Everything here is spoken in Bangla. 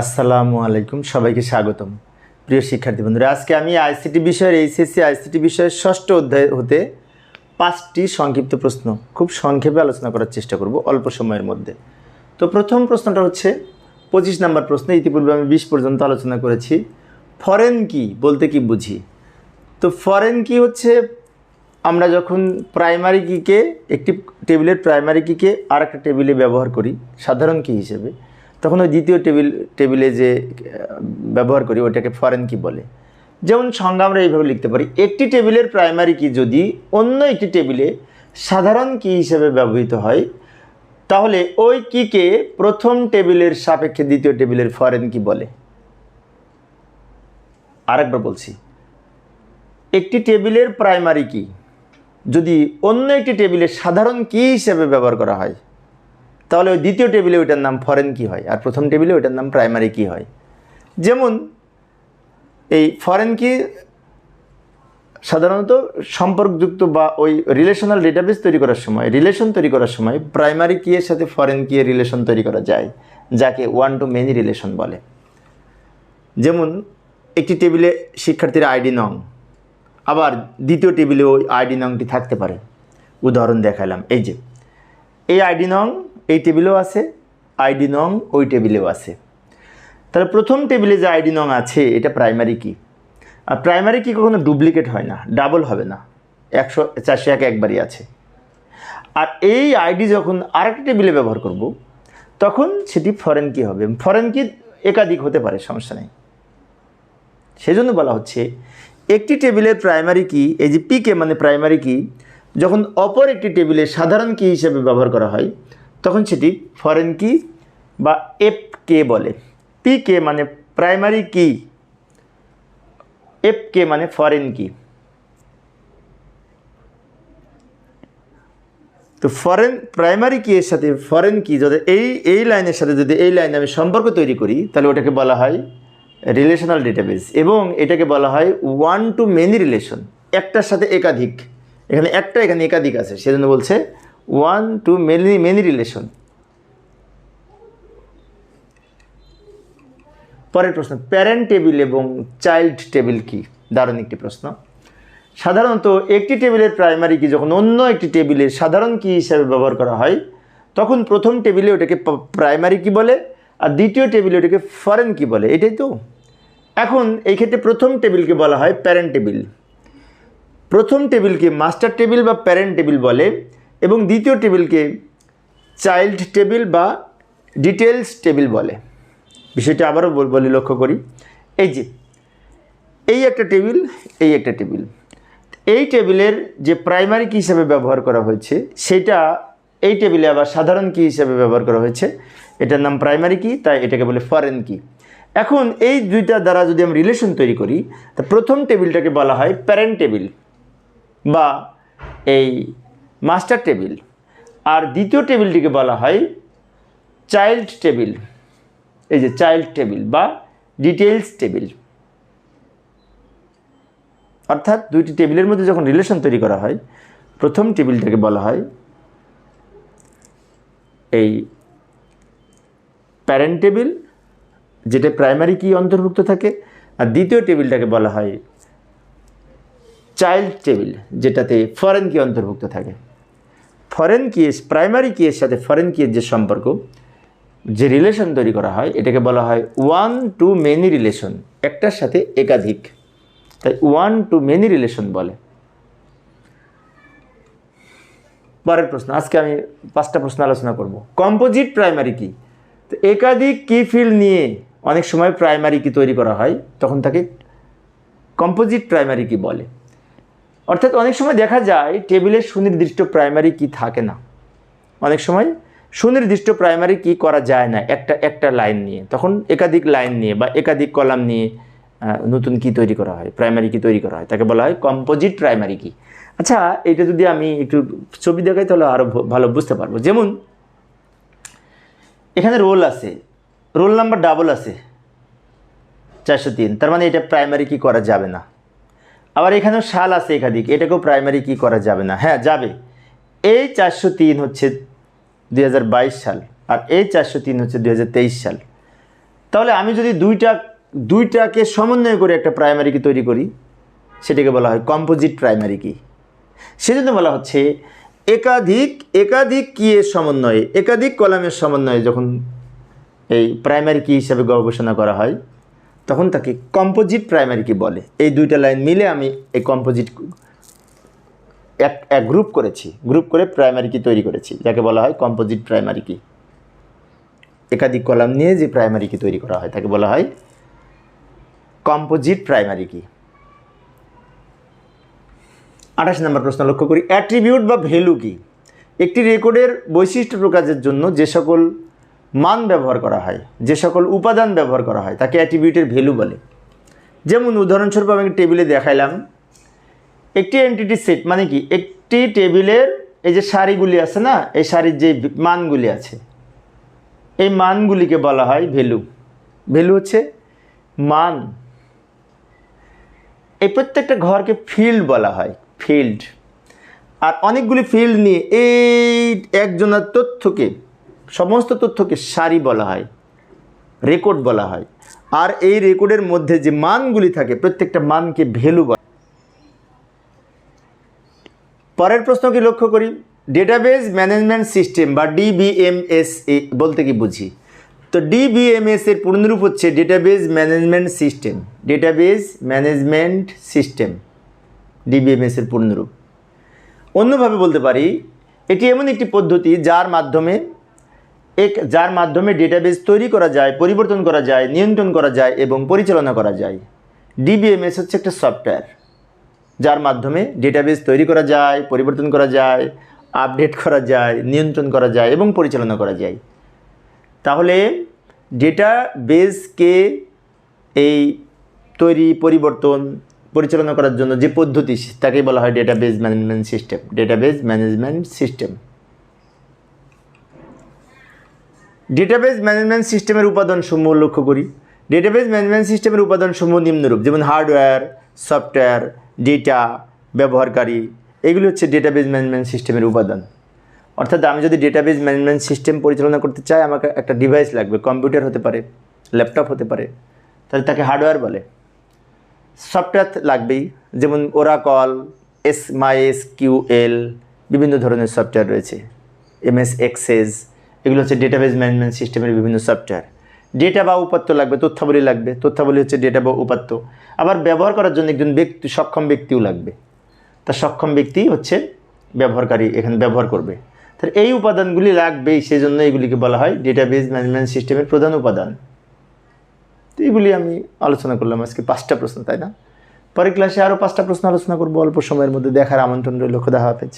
আসসালামু আলাইকুম, সবাইকে স্বাগতম। প্রিয় শিক্ষার্থী বন্ধুরা, আজকে আমি আইসিটি বিষয়ের, এইচএসসি আইসিটি বিষয়ের ষষ্ঠ অধ্যায় হতে পাঁচটি সংক্ষিপ্ত প্রশ্ন, খুব সংক্ষেপে আলোচনা করার চেষ্টা করব অল্প সময়ের মধ্যে। তো প্রথম প্রশ্নটা হচ্ছে, পঁচিশ নাম্বার প্রশ্ন ইতিপূর্বে আমি বিশ পর্যন্ত আলোচনা করেছি, ফরেন কি বলতে কি বুঝি? তো ফরেন কি হচ্ছে, আমরা যখন প্রাইমারি কিকে একটি টেবিলের প্রাইমারি কিকে আর একটা টেবিলে ব্যবহার করি, সাধারণ কি হিসেবে? তখন ওই দ্বিতীয় টেবিল, টেবিলে যে ব্যবহার করি, ওটাকে ফরেন কি বলে। যেমন সংজ্ঞা আমরা এইভাবে লিখতে পারি, একটি টেবিলের প্রাইমারি কি যদি অন্য একটি টেবিলে সাধারণ কি হিসেবে ব্যবহৃত হয়, তাহলে ওই কিকে প্রথম টেবিলের সাপেক্ষে দ্বিতীয় টেবিলের ফরেন কি বলে। আরেকবার বলছি, একটি টেবিলের প্রাইমারি কি যদি অন্য একটি টেবিলে সাধারণ কি হিসেবে ব্যবহার করা হয় তাহলে ওই দ্বিতীয় টেবিলে ওইটার নাম ফরেন কি হয়? আর প্রথম টেবিলে ওইটার নাম প্রাইমারি কি হয়? যেমন এই ফরেন কি সাধারণত সম্পর্কযুক্ত বা ওই রিলেশনাল ডেটাবেস তৈরি করার সময় রিলেশন তৈরি করার সময় প্রাইমারি কিয়ের সাথে ফরেন কিয়ের রিলেশন তৈরি করা যায়? যাকে ওয়ান টু মেনি রিলেশন বলে। যেমন একটি টেবিলে শিক্ষার্থীর আইডি নং, আবার দ্বিতীয় টেবিলে ওই আইডি নংটি থাকতে পারে। উদাহরণ দেখালাম, এই যে, এই আইডি নং এই টেবিলেও আছে, আইডি নং ওই টেবিলেও আছে। তাহলে প্রথম টেবিলে যে আইডি নং আছে, এটা প্রাইমারি কি? আর প্রাইমারি কি কখনো ডুপ্লিকেট হয় না, ডাবল হবে না, একশো, চারশো এক একবারই আছে। আর এই আইডি যখন আরেকটা টেবিলে ব্যবহার করব, তখন সেটি ফরেন কি হবে? ফরেন কি একাধিক হতে পারে, সমস্যা নেই। সেজন্য বলা হচ্ছে, একটি টেবিলের প্রাইমারি কি, এই যে পিকে মানে প্রাইমারি কি, যখন অপর একটি টেবিলে সাধারণ কি হিসেবে ব্যবহার করা হয় তখন সেটি ফরেন কি বা এফ কে বলে। পি কে মানে প্রাইমারি কি এফ কে মানে ফরেন কি তো ফরেন প্রাইমারি কি এর সাথে ফরেন কি যদি এই এই লাইনের সাথে যদি এই লাইনে আমি সম্পর্ক তৈরি করি, তাহলে ওটাকে বলা হয় রিলেশনাল ডেটাবেস এবং এটাকে বলা হয় ওয়ান টু মেনি রিলেশন একটার সাথে একাধিক। এখানে একটা, এখানে একাধিক আছে, সেজন্য বলছে one to many many relation পরের প্রশ্ন প্যারেন্ট টেবিল এবং চাইল্ড টেবিল কি? দারুণ একটি প্রশ্ন। সাধারণত একটি টেবিলের প্রাইমারি কি, যখন অন্য একটি টেবিলের সাধারণ কি হিসাবে ব্যবহার করা হয়, তখন প্রথম টেবিলে ওটাকে প্রাইমারি কি বলে, আর দ্বিতীয় টেবিলে ওটাকে ফরেন কি বলে, এটাই তো। এখন এই ক্ষেত্রে প্রথম টেবিলকে বলা হয় প্যারেন্ট টেবিল প্রথম টেবিলকে মাস্টার টেবিল বা প্যারেন্ট টেবিল বলে এবং দ্বিতীয় টেবিলকে চাইল্ড টেবিল বা ডিটেলস টেবিল বলে। বিষয়টা আবারও বল- লক্ষ্য করি। এই যে, এই একটা টেবিল, এই একটা টেবিল। এই টেবিলের যে প্রাইমারি কি হিসাবে ব্যবহার করা হয়েছে, সেটা এই টেবিলে আবার সাধারণ কি হিসাবে ব্যবহার করা হয়েছে? এটার নাম প্রাইমারি কি? তাই এটাকে বলে ফরেন কি। এখন এই দুইটা দ্বারা যদি আমি রিলেশন তৈরি করি, তা প্রথম টেবিলটাকে বলা হয় প্যারেন্ট টেবিল বা এই মাস্টার টেবিল। আর দ্বিতীয় টেবিলটিকে বলা হয় চাইল্ড টেবিল। এই যে চাইল্ড টেবিল বা ডিটেলস টেবিল। অর্থাৎ দুইটি টেবিলের মধ্যে যখন রিলেশন তৈরি করা হয়, প্রথম টেবিলটাকে বলা হয় এই প্যারেন্ট টেবিল, যেটা প্রাইমারি কি অন্তর্ভুক্ত থাকে, আর দ্বিতীয় টেবিলটাকে বলা হয় চাইল্ড টেবিল, যেটাতে ফরেন কি অন্তর্ভুক্ত থাকে। ফরেন কি প্রাইমারি কি এর সাথে ফরেন কি এর যে সম্পর্ক, যে রিলেশন তৈরি করা হয়, এটাকে বলা হয় ওয়ান টু মেনি রিলেশন একটার সাথে একাধিক। তাই ওয়ান টু মেনি রিলেশন বলে। পরের প্রশ্ন, আজকে আমি পাঁচটা প্রশ্ন আলোচনা করব। কম্পোজিট প্রাইমারি কি? তো একাধিক কি ফিল্ড নিয়ে অনেক সময় প্রাইমারি কি তৈরি করা হয়, তখন তাকে কম্পোজিট প্রাইমারি কি বলে। অর্থাৎ অনেক সময় দেখা যায় টেবিলের সুনির্দিষ্ট প্রাইমারি কি থাকে না। অনেক সময় সুনির্দিষ্ট প্রাইমারি কি করা যায় না একটা একটা লাইন নিয়ে। তখন একাধিক লাইন নিয়ে বা একাধিক কলাম নিয়ে নতুন কি তৈরি করা হয় প্রাইমারি কি তৈরি করা হয়, তাকে বলা হয় কম্পোজিট প্রাইমারি কি। আচ্ছা এটা যদি আমি একটু ছবি দেখাই তাহলে আরও ভালো বুঝতে পারব। যেমন, এখানে রোল আছে রোল নাম্বার ডাবল আছে, চারশো তিন। তার মানে এটা প্রাইমারি কি করা যাবে না। আবার এখানেও সাল আছে একাধিক। এটাকেও প্রাইমারি কি করা যাবে না? হ্যাঁ যাবে। এই চারশো তিন হচ্ছে দুই হাজার বাইশ সাল আর এই চারশো তিন হচ্ছে দু হাজার তেইশ সাল। তাহলে আমি যদি দুইটা, দুইটাকে সমন্বয় করে একটা প্রাইমারি কি তৈরি করি, সেটাকে বলা হয় কম্পোজিট প্রাইমারি কি। সেজন্য বলা হচ্ছে একাধিক একাধিক কিয়ের সমন্বয়ে, একাধিক কলামের সমন্বয়ে যখন এই প্রাইমারি কি হিসাবে গবেষণা করা হয় তখন তাকে কম্পোজিট প্রাইমারি কি বলে। এই দুইটা লাইন মিলে আমি এই কম্পোজিট এক এক গ্রুপ করেছি। গ্রুপ করে প্রাইমারি কি তৈরি করেছি। যাকে বলা হয় কম্পোজিট প্রাইমারি কি। একাধিক কলাম নিয়ে যে প্রাইমারি কি তৈরি করা হয়, তাকে বলা হয় কম্পোজিট প্রাইমারি কি। আঠাশ নম্বর প্রশ্ন লক্ষ্য করি। অ্যাট্রিবিউট বা ভ্যালু কি? একটি রেকর্ডের বৈশিষ্ট্য প্রকাশের জন্য যে সকল মান ব্যবহার করা হয়, যে সকল উপাদান ব্যবহার করা হয়, তাকে অ্যাট্রিবিউটের ভ্যালু বলে। যেমন উদাহরণস্বরূপ আমি টেবিলে দেখাইলাম, একটি এন্টিটি সেট মানে কি? একটি টেবিলের এই যে সারিগুলি আছে না, এই সারির যে মানগুলি আছে, এই মানগুলিকে বলা হয় ভ্যালু ভ্যালু হচ্ছে মান। এই প্রত্যেকটা ঘরকে ফিল্ড বলা হয় ফিল্ড আর অনেকগুলি ফিল্ড নিয়ে এই একজনের তথ্যকে সমস্ত তথ্যকে সারি বলা হয়, রেকর্ড বলা হয়। আর এই রেকর্ডের মধ্যে যে মানগুলি থাকে, প্রত্যেকটা মানকে ভ্যালু বলা পরের প্রশ্ন কি লক্ষ্য করি। ডেটাবেস ম্যানেজমেন্ট সিস্টেম বা ডিবিএমএস বলতে কি বুঝি? তো ডিবিএমএস এর পূর্ণরূপ হচ্ছে database management system. Database management system, DBMS এর পূর্ণরূপ। অন্যভাবে বলতে পারি, এটি এমন একটি পদ্ধতি যার মাধ্যমে এক, যার মাধ্যমে ডেটাবেস তৈরি করা যায়, পরিবর্তন করা যায়, নিয়ন্ত্রণ করা যায় এবং পরিচালনা করা যায়। ডিবিএমএস হচ্ছে একটা সফটওয়্যার যার মাধ্যমে ডেটাবেস তৈরি করা যায়, পরিবর্তন করা যায় আপডেট করা যায়, নিয়ন্ত্রণ করা যায় এবং পরিচালনা করা যায়। তাহলে ডেটাবেসকে এই তৈরি, পরিবর্তন, পরিচালনা করার জন্য যে পদ্ধতি, তাকে বলা হয় database management system database management system database management সিস্টেমের উপাদানসমূহ লক্ষ্য করি। ডেটাবেস ম্যানেজমেন্ট সিস্টেমের উপাদানসমূহ নিম্নরূপ, যেমন হার্ডওয়্যার সফটওয়্যার ডেটা ব্যবহারকারী, এগুলি হচ্ছে ডেটাবেস ম্যানেজমেন্ট সিস্টেমের উপাদান। অর্থাৎ আমি যদি ডেটাবেস ম্যানেজমেন্ট সিস্টেম পরিচালনা করতে চাই, আমাকে একটা ডিভাইস লাগবে কম্পিউটার হতে পারে ল্যাপটপ হতে পারে, তাহলে তাকে হার্ডওয়্যার বলে। সফটওয়্যার লাগবেই, যেমন Oracle S My S Q L বিভিন্ন ধরনের সফটওয়্যার রয়েছে। এমএস এক্সেস এগুলো হচ্ছে ডেটাবেস ম্যানেজমেন্ট সিস্টেমের বিভিন্ন সফটওয়্যার ডেটা বা উপাত্ত লাগবে, তথ্যাবলী লাগবে। তথ্যাবলী হচ্ছে ডেটা বা উপাত্ত। আবার ব্যবহার করার জন্য একজন ব্যক্তি, সক্ষম ব্যক্তিও লাগবে। তা সক্ষম ব্যক্তি হচ্ছে ব্যবহারকারী, এখানে ব্যবহার করবে। তাহলে এই উপাদানগুলি লাগবেই সেই জন্য এগুলিকে বলা হয় ডেটাবেস ম্যানেজমেন্ট সিস্টেমের প্রধান উপাদান। তো এগুলি আমি আলোচনা করলাম আজকে পাঁচটা প্রশ্ন, তাই না? পরের ক্লাসে আরও পাঁচটা প্রশ্ন আলোচনা করব, অল্প সময়ের মধ্যে দেখার আমন্ত্রণ রইল, খোদা হাফেজ।